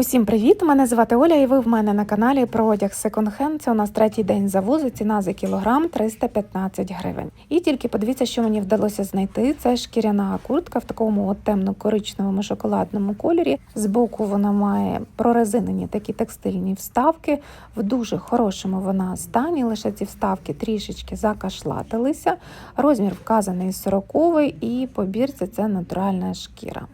Усім привіт! Мене звати Оля, і ви в мене на каналі про одяг секонд-хенд. Це у нас третій день завозу. Ціна за кілограм 315 гривень. І тільки подивіться, що мені вдалося знайти. Це шкіряна куртка в такому от темно-коричневому шоколадному кольорі. Збоку вона має прорезинені такі текстильні вставки. В дуже хорошому вона стані. Лише ці вставки трішечки закашлатилися. Розмір вказаний 40 і по бірці це натуральна шкіра.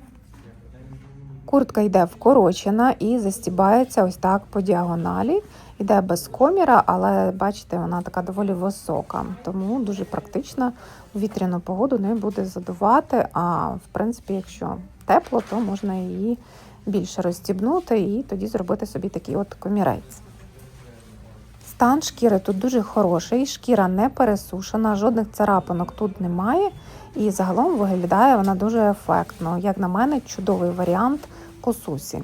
Куртка йде вкорочена і застібається ось так по діагоналі. Йде без коміра, але бачите, вона така доволі висока, тому дуже практична. вітряну погоду не буде задувати. А в принципі, якщо тепло, то можна її більше розстібнути і тоді зробити собі такий от комірець. Стан шкіри тут дуже хороший, шкіра не пересушена, жодних царапинок тут немає. І загалом виглядає вона дуже ефектно. Як на мене, чудовий варіант косусі.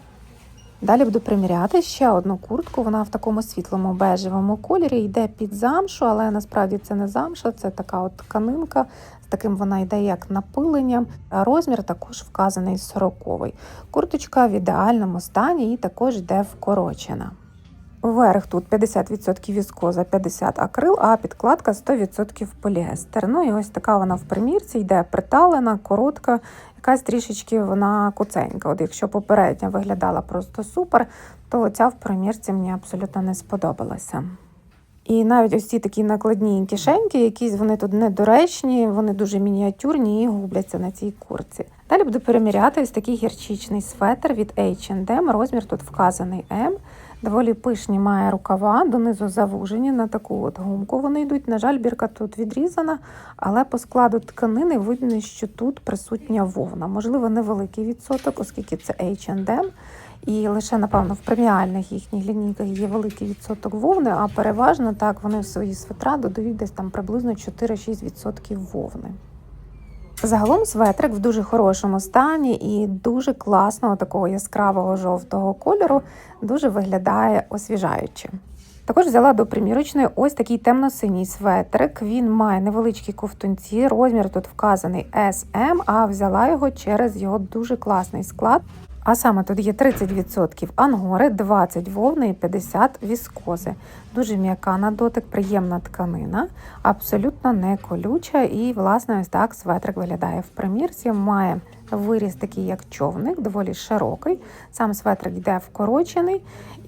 Далі буду приміряти ще одну куртку. Вона в такому світлому бежевому кольорі йде під замшу, але насправді це не замша, це така от тканинка. З таким вона йде як напилення. А розмір також вказаний 40-й. Курточка в ідеальному стані і також йде вкорочена. Верх тут 50% віскоза, 50 акрил, а підкладка 100% поліестер. Ну і ось така вона в примірці, йде приталена, коротка, якась трішечки вона куценька. От якщо попередня виглядала просто супер, то ця в примірці мені абсолютно не сподобалася. І навіть ось ці такі накладні кишеньки, якісь вони тут недоречні, вони дуже мініатюрні і губляться на цій курці. Далі буду переміряти ось такий гірчичний светр від H&M, розмір тут вказаний М. Доволі пишні має рукава, донизу завужені на таку от гумку. Вони йдуть. На жаль, бірка тут відрізана, але по складу тканини видно, що тут присутня вовна. Можливо, невеликий відсоток, оскільки це H&M. І лише, напевно, в преміальних їхніх лінійках є великий відсоток вовни, а переважно так вони в свої светра додають десь там приблизно 4-6% вовни. Загалом светрик в дуже хорошому стані і дуже класного такого яскравого жовтого кольору, дуже виглядає освіжаюче. Також взяла до примірочної ось такий темно-синій светрик. Він має невеличкі ковтунці, розмір тут вказаний SM, а взяла його через його дуже класний склад. А саме тут є 30% ангори, 20 вовни і 50 віскози. Дуже м'яка на дотик, приємна тканина, абсолютно не колюча. І, власне, ось так светрик виглядає в примірці. Має виріс такий, як човник, доволі широкий. Сам светрик йде вкорочений,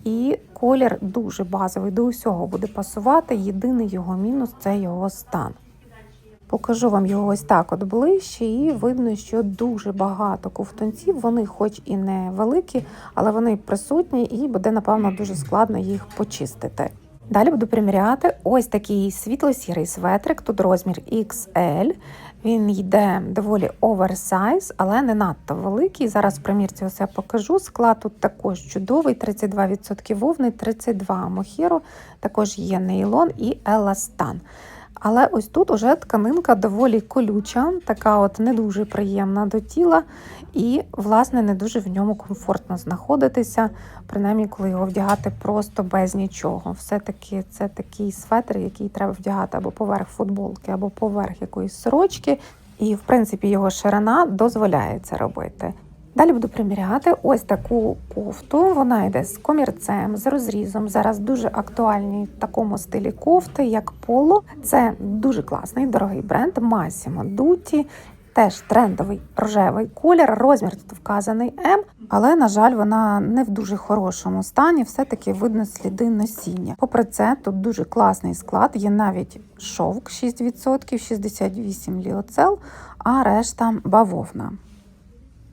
і колір дуже базовий, до усього буде пасувати. Єдиний його мінус це його стан. Покажу вам його ось так от ближче, і видно, що дуже багато ковтунців. Вони, хоч і не великі, але вони присутні, і буде, напевно, дуже складно їх почистити. Далі буду приміряти ось такий світло-сірий светрик, тут розмір XL. Він йде доволі оверсайз, але не надто великий. Зараз в примірці усе покажу. Склад тут також чудовий: 32% вовни, 32 мохіро, також є нейлон і еластан. Але ось тут уже тканинка доволі колюча, така от не дуже приємна до тіла, і, власне, не дуже в ньому комфортно знаходитися, принаймні, коли його вдягати просто без нічого. Все-таки це такий светр, який треба вдягати або поверх футболки, або поверх якоїсь сорочки. І, в принципі, його ширина дозволяє це робити. Далі буду приміряти ось таку кофту. Вона йде з комірцем, з розрізом. Зараз дуже актуальні в такому стилі кофти, як поло. Це дуже класний дорогий бренд Massimo Dutti. Теж трендовий рожевий колір, розмір тут вказаний М, але, на жаль, вона не в дуже хорошому стані, все-таки видно сліди носіння. Попри це, тут дуже класний склад, є навіть шовк 6%, 68 ліоцел, а решта бавовна.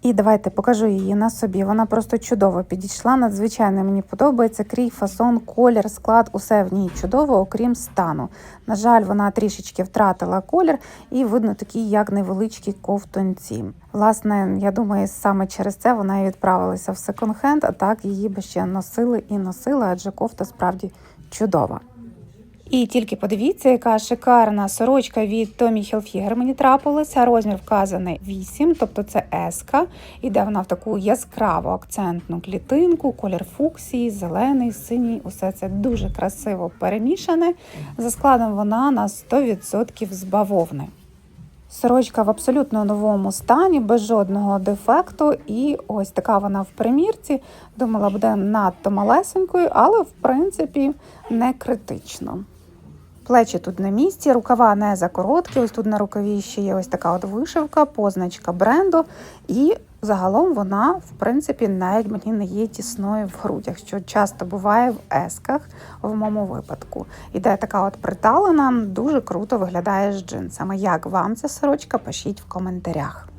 І давайте покажу її на собі. Вона просто чудово підійшла. Надзвичайно мені подобається крій, фасон, колір, склад, усе в ній чудово, окрім стану. На жаль, вона трішечки втратила колір, і видно такі, як невеличкі ковтунці. Власне, я думаю, саме через це вона і відправилася в секонд-хенд, а так її би ще носили і носили, адже кофта справді чудова. І тільки подивіться, яка шикарна сорочка від Tommy Hilfiger мені трапилася. Розмір вказаний 8, тобто це еска. Іде вона в таку яскраву акцентну клітинку, колір фуксії, зелений, синій. Усе це дуже красиво перемішане. За складом вона на 100% з бавовни. Сорочка в абсолютно новому стані, без жодного дефекту. І ось така вона в примірці. Думала, буде надто малесенькою, але в принципі не критично. Плечі тут на місці, рукава не закороткі. Ось тут на рукаві ще є ось така от вишивка, позначка бренду. І загалом вона, в принципі, навіть мені не є тісною в грудях, що часто буває в есках в моєму випадку. Іде така от приталена, дуже круто виглядає з джинсами. Як вам ця сорочка? Пишіть в коментарях.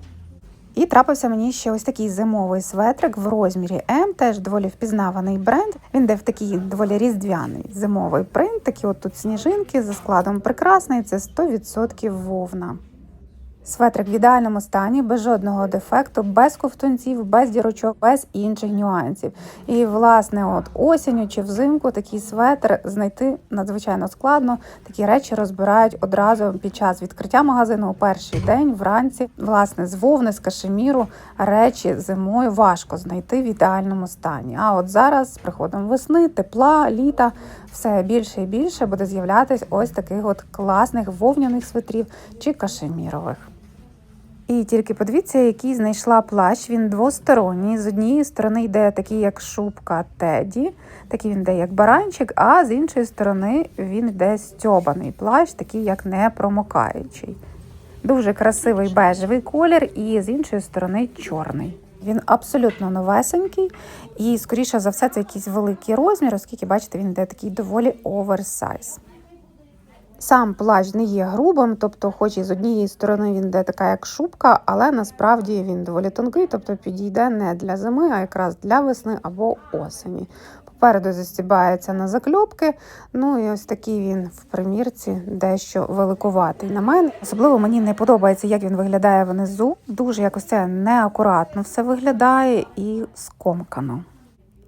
І трапився мені ще ось такий зимовий светрик в розмірі М, теж доволі впізнаваний бренд. Він де в такий доволі різдвяний зимовий принт. Такі от тут сніжинки за складом прекрасний. Це 100% вовна. Светрик в ідеальному стані, без жодного дефекту, без ковтунців, без дірочок, без інших нюансів. І, власне, от осінню чи взимку такий светр знайти надзвичайно складно. Такі речі розбирають одразу під час відкриття магазину у перший день, вранці. Власне, з вовни, з кашеміру речі зимою важко знайти в ідеальному стані. А от зараз, з приходом весни, тепла, літа, все більше і більше буде з'являтись ось таких от класних вовняних свитрів чи кашемірових. І тільки подивіться, який знайшла плащ. Він двосторонній. З однієї сторони йде такий, як шубка Теді, такий він йде як баранчик, а з іншої сторони він йде стьобаний плащ, такий як непромокаючий. Дуже красивий бежевий колір, і з іншої сторони чорний. Він абсолютно новесенький, і, скоріше за все, це якийсь великий розмір, оскільки, бачите, він йде такий доволі оверсайз. Сам плащ не є грубим, тобто, хоч і з однієї сторони він йде така, як шубка, але насправді він доволі тонкий, тобто підійде не для зими, а якраз для весни або осені. Попереду застібається на закльопки. Ну і ось такий він в примірці дещо великуватий. На мене особливо мені не подобається, як він виглядає внизу. Дуже якось це неакуратно все виглядає і скомкано.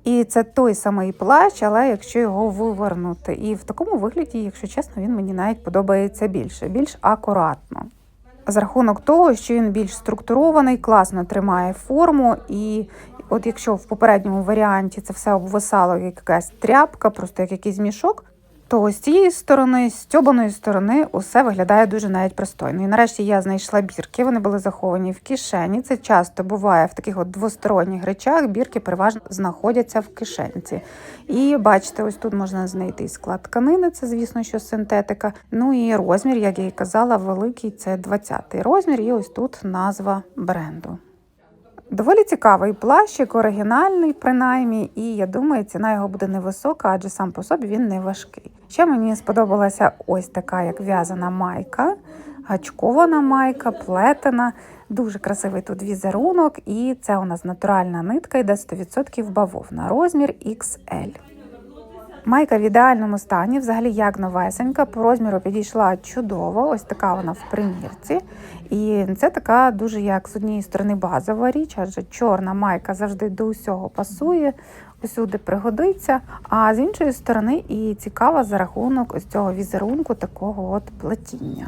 І це той самий плащ, але якщо його вивернути. І в такому вигляді, якщо чесно, він мені навіть подобається більше, більш акуратно. З рахунок того, що він більш структурований, класно тримає форму, і от якщо в попередньому варіанті це все обвисало як якась тряпка, просто як якийсь мішок, то з цієї сторони, з стьобаної сторони, усе виглядає дуже навіть пристойно. І нарешті я знайшла бірки. Вони були заховані в кишені. Це часто буває в таких от двосторонніх речах. Бірки переважно знаходяться в кишенці. І бачите, ось тут можна знайти склад тканини, це, звісно, що синтетика. Ну і розмір, як я і казала, великий це 20-й розмір. І ось тут назва бренду. Доволі цікавий плащик, оригінальний, принаймні, і я думаю, ціна його буде невисока, адже сам по собі він не важкий. Ще мені сподобалася ось така, як в'язана майка, гачкована майка, плетена. Дуже красивий тут візерунок, і це у нас натуральна нитка, йде 100% бавовна, розмір XL. Майка в ідеальному стані, взагалі як новесенька, по розміру підійшла чудово. Ось така вона в примірці. І це така дуже як з однієї сторони базова річ, адже чорна майка завжди до усього пасує, усюди пригодиться. А з іншої сторони і цікава за рахунок ось цього візерунку, такого от плетіння.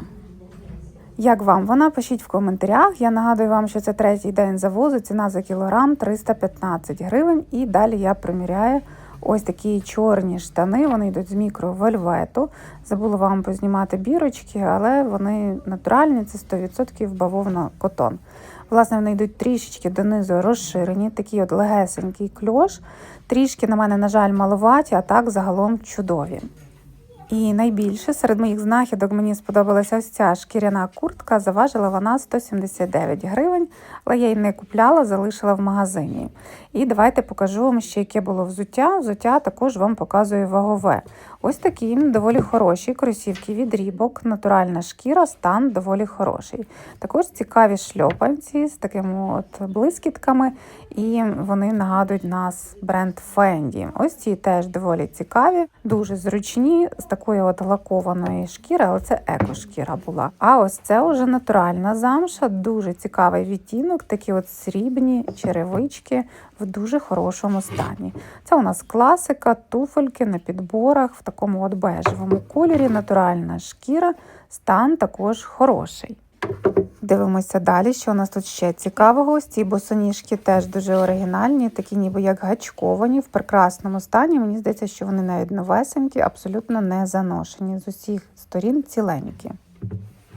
Як вам вона? Пишіть в коментарях. Я нагадую вам, що це третій день завозу, ціна за кілограм 315 гривень. І далі я приміряю ось такі чорні штани. Вони йдуть з мікровельвету. Забула вам познімати бірочки, але вони натуральні, це 100% бавовна котон. Власне, вони йдуть трішечки донизу розширені, такий от легесенький кльош. Трішки на мене, на жаль, маловаті, а так загалом чудові. І найбільше серед моїх знахідок мені сподобалася ось ця шкіряна куртка. Заважила вона 179 гривень, але я її не купляла, залишила в магазині. І давайте покажу вам ще, яке було взуття. Взуття також вам показує вагове. Ось такі доволі хороші кросівки від рібок, натуральна шкіра, стан доволі хороший. Також цікаві шльопанці з такими от блискітками, і вони нагадують нас бренд Fendi. Ось ці теж доволі цікаві, дуже зручні, з такої от лакованої шкіри, але це еко-шкіра була. А ось це вже натуральна замша, дуже цікавий відтінок, такі от срібні черевички в дуже хорошому стані. Це у нас класика, туфельки на підборах в такому от бежевому кольорі, натуральна шкіра, стан також хороший. Дивимося далі, що у нас тут ще цікавого. Ось ці босоніжки теж дуже оригінальні, такі ніби як гачковані, в прекрасному стані. Мені здається, що вони навіть новесенькі, абсолютно не заношені. З усіх сторін ціленькі.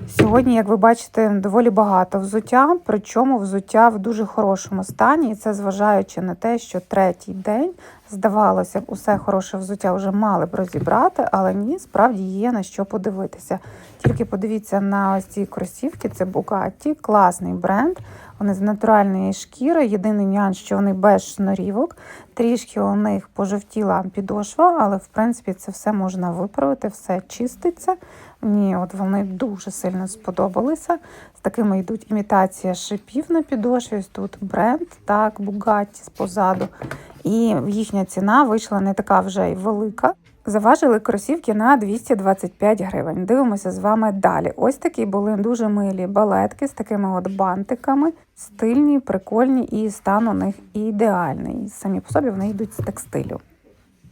Сьогодні, як ви бачите, доволі багато взуття, причому взуття в дуже хорошому стані, і це зважаючи на те, що третій день, здавалося б, усе хороше взуття вже мали б розібрати, але ні, справді є на що подивитися. Тільки подивіться на ось ці кросівки, це Bugatti, класний бренд. Вони з натуральної шкіри. Єдиний нюанс, що вони без шнурівок. Трішки у них пожовтіла підошва, але в принципі це все можна виправити, все чиститься. Мені от вони дуже сильно сподобалися. З такими йдуть імітація шипів на підошві. Ось тут бренд, так, Bugatti позаду. І їхня ціна вийшла не така вже й велика. Заважили кросівки на 225 гривень. Дивимося з вами далі. Ось такі були дуже милі балетки з такими от бантиками, стильні, прикольні, і стан у них ідеальний. Самі по собі вони йдуть з текстилю.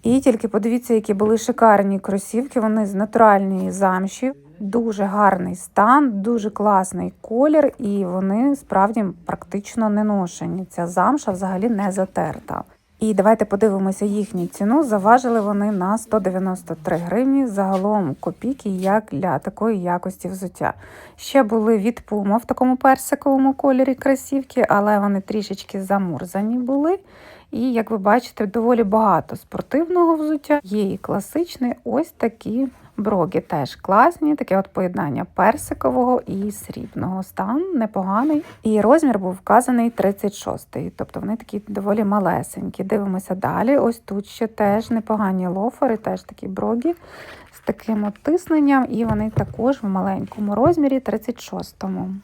І тільки подивіться, які були шикарні кросівки. Вони з натуральної замші, дуже гарний стан, дуже класний колір, і вони справді практично не ношені. Ця замша взагалі не затерта. І давайте подивимося їхню ціну. Заважили вони на 193 гривні. Загалом копійки, як для такої якості взуття. Ще були від Puma в такому персиковому кольорі кросівки, але вони трішечки замурзані були. І, як ви бачите, доволі багато спортивного взуття. Є і класичний, ось такі броги теж класні. Таке от поєднання персикового і срібного. Стан непоганий. І розмір був вказаний 36-й, тобто вони такі доволі малесенькі. Дивимося далі. Ось тут ще теж непогані лофери, теж такі броги таким от тисненням, і вони також в маленькому розмірі 36-му.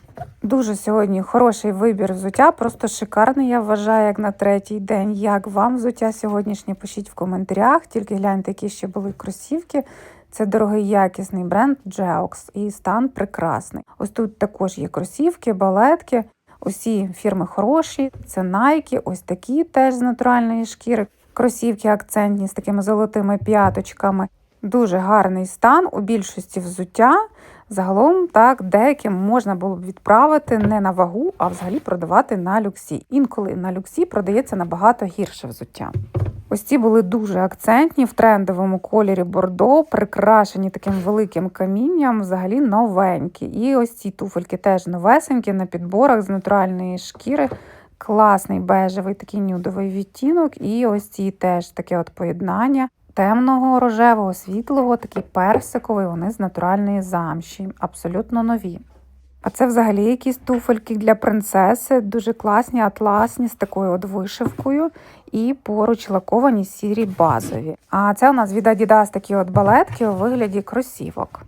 Дуже сьогодні хороший вибір взуття, просто шикарний, я вважаю, як на третій день. Як вам взуття сьогоднішнє? Пишіть в коментарях, тільки гляньте, які ще були кросівки. Це дорогий якісний бренд Geox і стан прекрасний. Ось тут також є кросівки, балетки. Усі фірми хороші. Це Nike, ось такі теж з натуральної шкіри. Кросівки акцентні з такими золотими п'яточками. Дуже гарний стан у більшості взуття. Загалом так деяким можна було б відправити не на вагу, а взагалі продавати на люксі. Інколи на люксі продається набагато гірше взуття. Ось ці були дуже акцентні в трендовому кольорі бордо, прикрашені таким великим камінням, взагалі новенькі. І ось ці туфельки теж новесенькі на підборах з натуральної шкіри. Класний бежевий такий нюдовий відтінок. І ось ці теж таке от поєднання темного рожевого, світлого, такий персиковий, вони з натуральної замші, абсолютно нові. А це взагалі якісь туфельки для принцеси, дуже класні, атласні, з такою от вишивкою, і поруч лаковані сірі базові. А це у нас від Adidas такі от балетки у вигляді кросівок.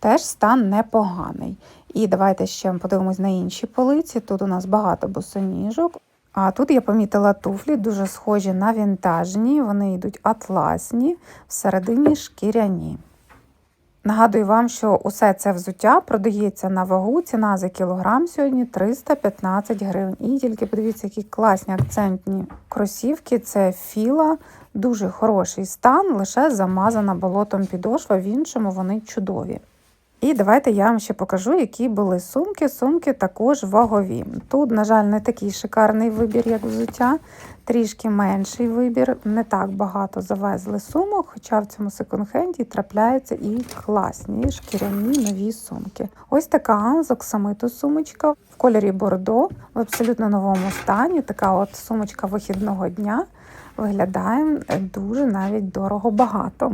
Теж стан непоганий. І давайте ще подивимось на інші полиці. Тут у нас багато босоніжок. А тут я помітила туфлі, дуже схожі на вінтажні, вони йдуть атласні, всередині шкіряні. Нагадую вам, що усе це взуття продається на вагу. Ціна за кілограм сьогодні 315 гривень. І тільки подивіться, які класні акцентні кросівки. Це філа, дуже хороший стан, лише замазана болотом підошва, в іншому вони чудові. І давайте я вам ще покажу, які були сумки. Сумки також вагові. Тут, на жаль, не такий шикарний вибір, як взуття, трішки менший вибір. Не так багато завезли сумок, хоча в цьому секонд-хенді трапляються і класні шкіряні нові сумки. Ось така з оксамиту сумочка в кольорі бордо, в абсолютно новому стані. Така от сумочка вихідного дня виглядає дуже навіть дорого багато.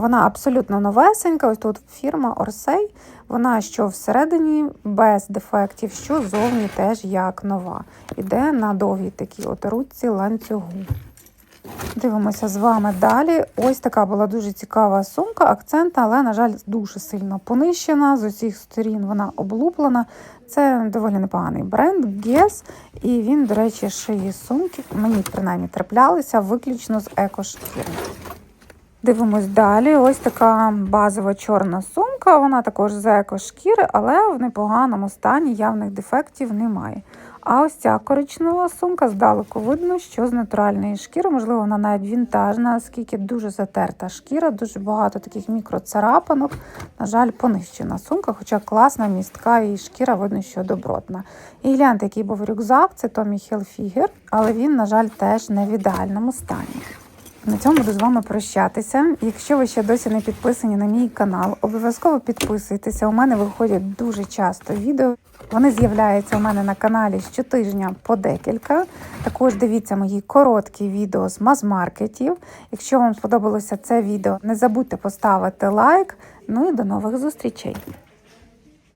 Вона абсолютно новесенька. Ось тут фірма Орсей. Вона що всередині без дефектів, що зовні теж як нова. Іде на довгій такій от ручці ланцюгу. Дивимося з вами далі. Ось така була дуже цікава сумка, акцентна, але, на жаль, дуже сильно понищена. З усіх сторін вона облуплена. Це доволі непоганий бренд Guess. І він, до речі, шиє сумки. Мені принаймні траплялися виключно з екошкіри. Дивимось далі. Ось така базова чорна сумка. Вона також з екошкіри, але в непоганому стані явних дефектів немає. А ось ця коричнева сумка здалеку видно, що з натуральної шкіри, можливо, вона навіть вінтажна, оскільки дуже затерта шкіра, дуже багато таких мікроцарапанок. На жаль, понищена сумка, хоча класна, містка і шкіра видно, що добротна. І гляньте, який був рюкзак, це Tommy Hilfiger, але він, на жаль, теж не в ідеальному стані. На цьому буду з вами прощатися. Якщо ви ще досі не підписані на мій канал, обов'язково підписуйтеся. У мене виходять дуже часто відео. Вони з'являються у мене на каналі щотижня по декілька. Також дивіться мої короткі відео з маз-маркетів. Якщо вам сподобалося це відео, не забудьте поставити лайк. Ну і до нових зустрічей!